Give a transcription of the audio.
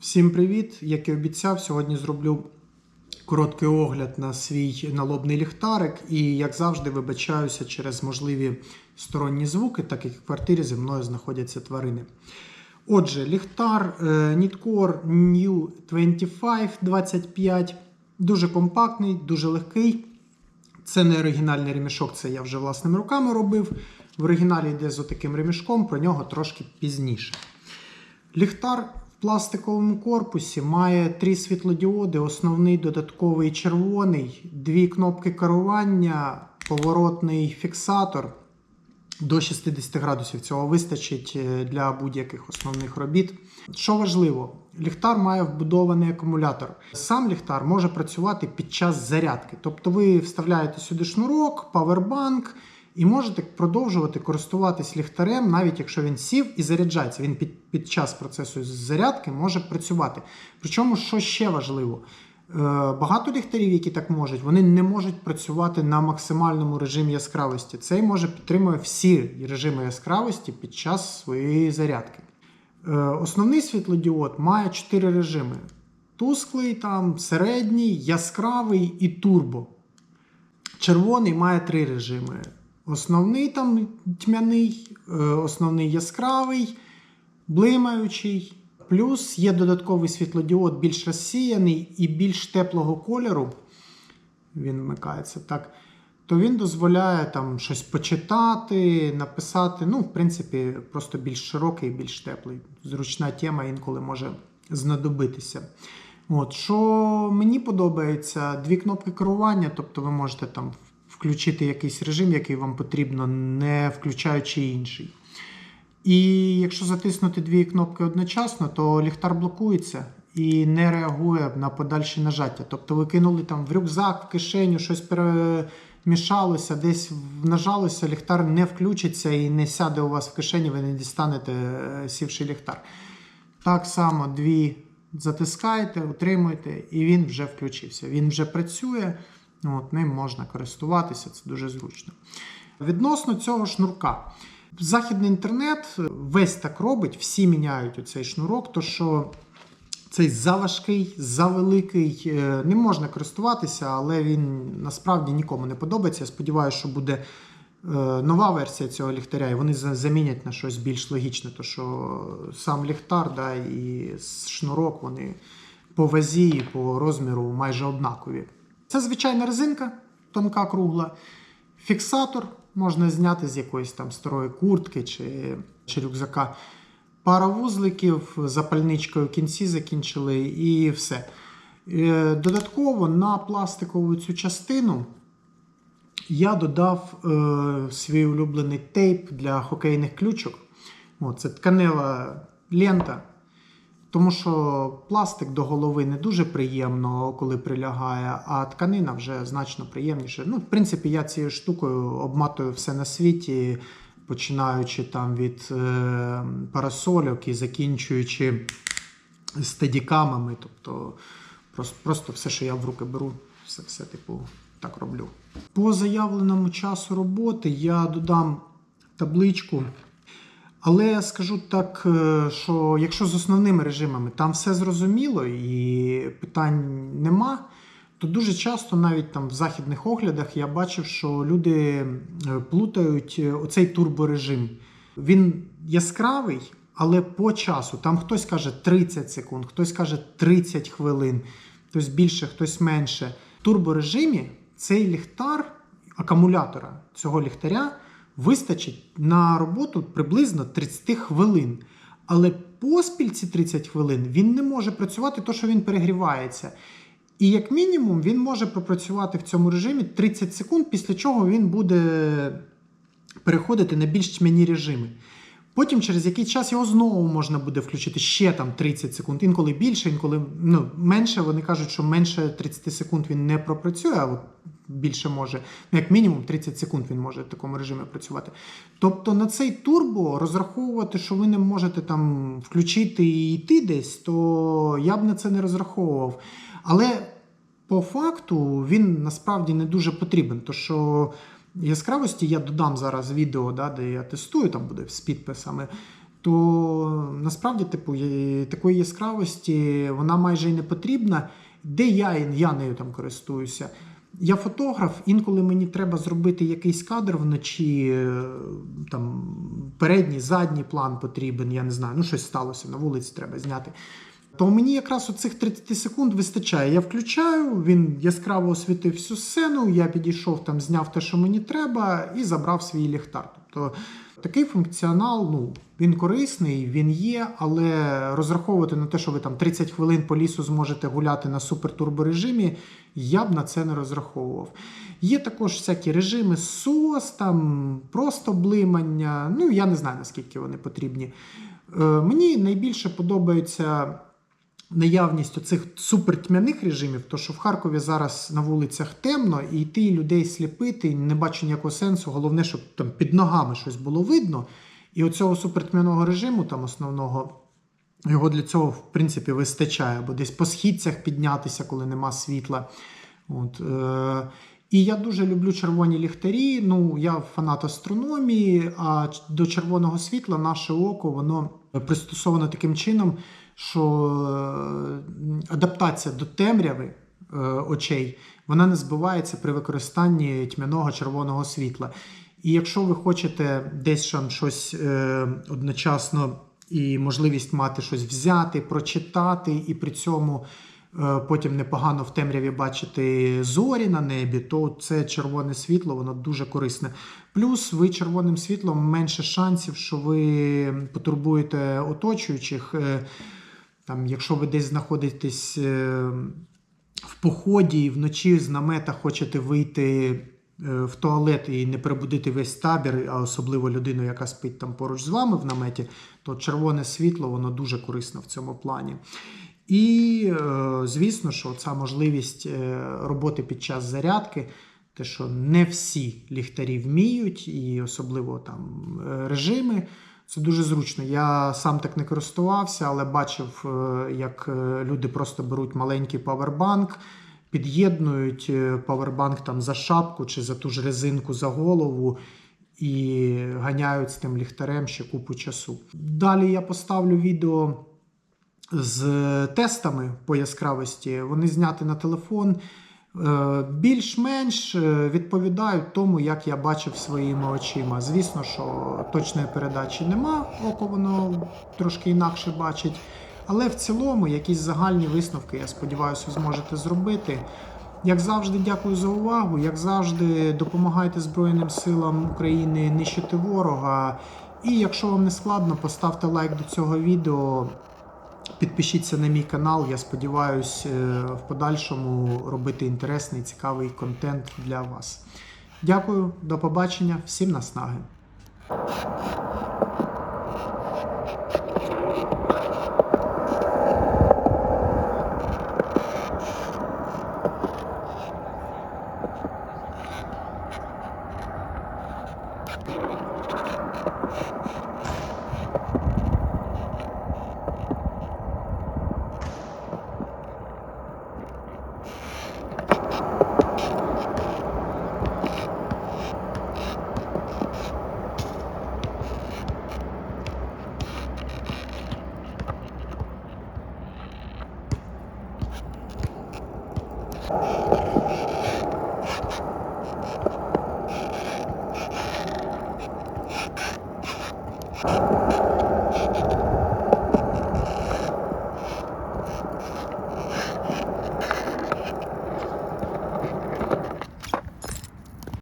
Всім привіт! Як і обіцяв, сьогодні зроблю короткий огляд на свій налобний ліхтарик. І, як завжди, вибачаюся через можливі сторонні звуки, так як в квартирі зі мною знаходяться тварини. Отже, ліхтар е, Nitcore New 2525 дуже компактний, дуже легкий. Це не оригінальний ремішок, це я вже власними руками робив. В оригіналі йде з отаким ремішком, про нього трошки пізніше. Ліхтар пластиковому корпусі має три світлодіоди, основний додатковий червоний, дві кнопки керування, поворотний фіксатор до 60 градусів. Цього вистачить е, для будь-яких основних робіт. Що важливо, ліхтар має вбудований акумулятор. Сам ліхтар може працювати під час зарядки. Тобто ви вставляєте сюди шнурок, павербанк. І можете продовжувати користуватись ліхтарем, навіть якщо він сів і заряджається. Він під, під час процесу зарядки може працювати. Причому, що ще важливо, е, багато ліхтарів, які так можуть, вони не можуть працювати на максимальному режимі яскравості. Цей може підтримує всі режими яскравості під час своєї зарядки. Е, Основний світлодіод має 4 режими: тусклий, там, середній, яскравий і турбо. Червоний має три режими. Основний там тьмяний, е, основний яскравий, блимаючий. Плюс є додатковий світлодіод більш розсіяний і більш теплого кольору. Він вмикається так. То він дозволяє там щось почитати, написати. Ну, в принципі, просто більш широкий, більш теплий. Зручна тема інколи може знадобитися. От, Що мені подобається, дві кнопки керування, тобто ви можете там включити якийсь режим, який вам потрібно, не включаючи інший. І якщо затиснути дві кнопки одночасно, то ліхтар блокується і не реагує на подальші нажаття. Тобто ви кинули там в рюкзак, в кишеню, щось перемішалося, десь нажалося, ліхтар не включиться і не сяде у вас в кишені, ви не дістанете е, сівший ліхтар. Так само дві затискаєте, утримуєте, і він вже включився. Він вже працює, от, ним можна користуватися, це дуже зручно. Відносно цього шнурка. Західний інтернет весь так робить, всі міняють оцей шнурок, то що цей заважкий, завеликий, не можна користуватися, але він насправді нікому не подобається. Я сподіваюся, що буде е, нова версія цього ліхтаря, і вони замінять на щось більш логічне, то що сам ліхтар да, і шнурок вони по вазі і по розміру майже однакові. Це звичайна резинка, тонка кругла. Фіксатор можна зняти з якоїсь там старої куртки чи, чи рюкзака. Пара вузликів, запальничкою в кінці закінчили і все. Е, Додатково на пластикову цю частину я додав е, свій улюблений тейп для хокейних ключок. О, це тканева лента. Тому що пластик до голови не дуже приємно, коли прилягає, а тканина вже значно приємніше. Ну, в принципі, я цією штукою обматую все на світі, починаючи там від е, парасольок і закінчуючи стедікамами. Тобто просто, просто все, що я в руки беру, все, все типу так роблю. По заявленому часу роботи я додам табличку. Але я скажу так, е, що якщо з основними режимами там все зрозуміло і питань нема, то дуже часто навіть там в західних оглядах я бачив, що люди е, плутають е, оцей турборежим. Він яскравий, але по часу. Там хтось каже 30 секунд, хтось каже 30 хвилин, хтось більше, хтось менше. В турборежимі цей ліхтар акумулятора цього ліхтаря вистачить на роботу приблизно 30 хвилин. Але поспіль ці 30 хвилин він не може працювати, то що він перегрівається. І як мінімум він може пропрацювати в цьому режимі 30 секунд, після чого він буде переходити на більш тьмяні режими. Потім через який час його знову можна буде включити ще там 30 секунд, інколи більше, інколи ну, менше. Вони кажуть, що менше 30 секунд він не пропрацює, а от більше може, ну, як мінімум 30 секунд він може в такому режимі працювати. Тобто на цей турбо розраховувати, що ви не можете там включити і йти десь, то я б на це не розраховував. Але по факту він насправді не дуже потрібен, то що яскравості я додам зараз відео, да, де я тестую, там буде з підписами. то насправді, типу, такої яскравості вона майже й не потрібна. Де я, я нею там користуюся? Я фотограф, інколи мені треба зробити якийсь кадр вночі, е, там передній, задній план потрібен, я не знаю, ну щось сталося на вулиці, треба зняти. То мені якраз оцих 30 секунд вистачає. Я включаю, він яскраво освітив всю сцену, я підійшов там, зняв те, що мені треба, і забрав свій ліхтар. Тобто такий функціонал, ну, він корисний, він є, але розраховувати на те, що ви там 30 хвилин по лісу зможете гуляти на супертурборежимі, я б на це не розраховував. Є також всякі режими SOS, там просто блимання. Ну, я не знаю, наскільки вони потрібні. Е, мені найбільше подобається наявність оцих супертьмяних режимів, то що в Харкові зараз на вулицях темно, і йти людей сліпити, не бачу ніякого сенсу. Головне, щоб там під ногами щось було видно. І оцього супертьмяного режиму, там основного, його для цього, в принципі, вистачає, або десь по східцях піднятися, коли нема світла. От, е- і я дуже люблю червоні ліхтарі. Ну, я фанат астрономії, а до червоного світла наше око воно пристосовано таким чином, що е, адаптація до темряви е, очей вона не збивається при використанні тьмяного червоного світла. І якщо ви хочете десь там щось е, одночасно і можливість мати щось взяти, прочитати, і при цьому потім непогано в темряві бачити зорі на небі, то це червоне світло, воно дуже корисне. Плюс ви червоним світлом менше шансів, що ви потурбуєте оточуючих. Там, якщо ви десь знаходитесь е, в поході і вночі з намета хочете вийти е, в туалет і не перебудити весь табір, а особливо людину, яка спить там поруч з вами в наметі, то червоне світло воно дуже корисно в цьому плані. І, е, звісно, що ця можливість роботи під час зарядки, те, що не всі ліхтарі вміють, і особливо там режими. Це дуже зручно. Я сам так не користувався, але бачив, е, як е, люди просто беруть маленький павербанк, під'єднують е, павербанк там за шапку чи за ту ж резинку за голову і ганяють з тим ліхтарем ще купу часу. Далі я поставлю відео з тестами по яскравості. Вони зняті на телефон. Е, Більш-менш е, відповідають тому, як я бачив своїми очима. Звісно, що точної передачі нема, око воно трошки інакше бачить. Але в цілому якісь загальні висновки, я сподіваюся, зможете зробити. Як завжди, дякую за увагу. Як завжди, допомагайте Збройним силам України нищити ворога. І якщо вам не складно, поставте лайк до цього відео. Підпишіться на мій канал. Я сподіваюся в подальшому робити інтересний, цікавий контент для вас. Дякую, до побачення, всім наснаги.